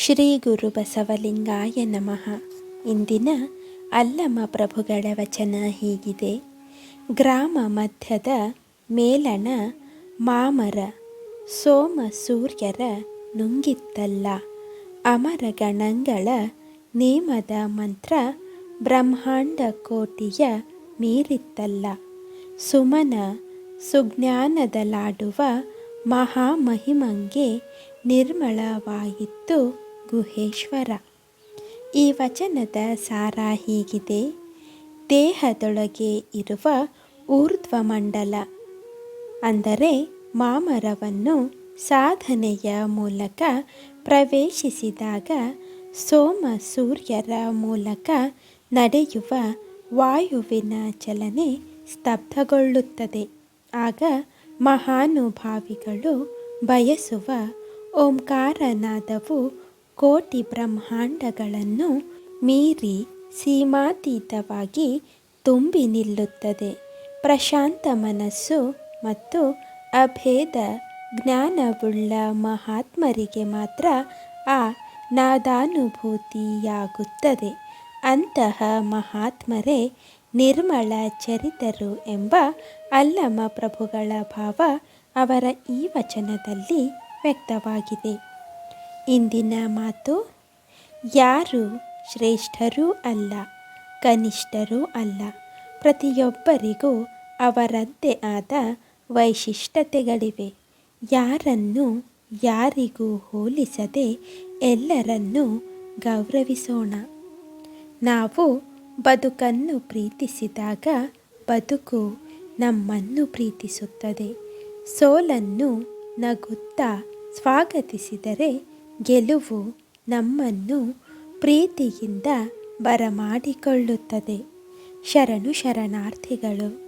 ಶ್ರೀ ಗುರು ಬಸವಲಿಂಗಾಯ ನಮಃ. ಇಂದಿನ ಅಲ್ಲಮ ಪ್ರಭುಗಳ ವಚನ ಹೀಗಿದೆ. ಗ್ರಾಮ ಮಧ್ಯದ ಮೇಲಣ ಮಾಮರ, ಸೋಮ ಸೂರ್ಯರ ನುಂಗಿತ್ತಲ್ಲ. ಅಮರ ಗಣಗಳ ನೇಮದ ಮಂತ್ರ ಬ್ರಹ್ಮಾಂಡ ಕೋಟಿಯ ಮೀರಿತ್ತಲ್ಲ. ಸುಮನ ಸುಜ್ಞಾನದಲಾಡುವ ಮಹಾಮಹಿಮಂಗೆ ನಿರ್ಮಳವಾಯಿತ್ತು ಗುಹೇಶ್ವರ. ಈ ವಚನದ ಸಾರ ಹೀಗಿದೆ. ದೇಹದೊಳಗೆ ಇರುವ ಊರ್ಧ್ವಮಂಡಲ, ಅಂದರೆ ಮಾಮರವನ್ನು ಸಾಧನೆಯ ಮೂಲಕ ಪ್ರವೇಶಿಸಿದಾಗ ಸೋಮ ಸೂರ್ಯರ ಮೂಲಕ ನಡೆಯುವ ವಾಯುವಿನ ಚಲನೆ ಸ್ತಬ್ಧಗೊಳ್ಳುತ್ತದೆ. ಆಗ ಮಹಾನುಭಾವಿಗಳು ಬಯಸುವ ಓಂಕಾರನಾದವು ಕೋಟಿ ಬ್ರಹ್ಮಾಂಡಗಳನ್ನು ಮೀರಿ ಸೀಮಾತೀತವಾಗಿ ತುಂಬಿ ನಿಲ್ಲುತ್ತದೆ. ಪ್ರಶಾಂತ ಮನಸ್ಸು ಮತ್ತು ಅಭೇದ ಜ್ಞಾನವುಳ್ಳ ಮಹಾತ್ಮರಿಗೆ ಮಾತ್ರ ಆ ನಾದಾನುಭೂತಿಯಾಗುತ್ತದೆ. ಅಂತಹ ಮಹಾತ್ಮರೇ ನಿರ್ಮಲ ಚರಿತರು ಎಂಬ ಅಲ್ಲಮ ಪ್ರಭುಗಳ ಭಾವ ಅವರ ಈ ವಚನದಲ್ಲಿ ವ್ಯಕ್ತವಾಗಿದೆ. ಇಂದಿನ ಮಾತು, ಯಾರು ಶ್ರೇಷ್ಠರೂ ಅಲ್ಲ, ಕನಿಷ್ಠರೂ ಅಲ್ಲ. ಪ್ರತಿಯೊಬ್ಬರಿಗೂ ಅವರದ್ದೇ ಆದ ವೈಶಿಷ್ಟ್ಯತೆಗಳಿವೆ. ಯಾರನ್ನು ಯಾರಿಗೂ ಹೋಲಿಸದೆ ಎಲ್ಲರನ್ನೂ ಗೌರವಿಸೋಣ. ನಾವು ಬದುಕನ್ನು ಪ್ರೀತಿಸಿದಾಗ ಬದುಕು ನಮ್ಮನ್ನು ಪ್ರೀತಿಸುತ್ತದೆ. ಸೋಲನ್ನು ನಗುತ್ತಾ ಸ್ವಾಗತಿಸಿದರೆ ಗೆಲುವು ನಮ್ಮನ್ನು ಪ್ರೀತಿಯಿಂದ ಬರಮಾಡಿಕೊಳ್ಳುತ್ತದೆ. ಶರಣು ಶರಣಾರ್ಥಿಗಳು.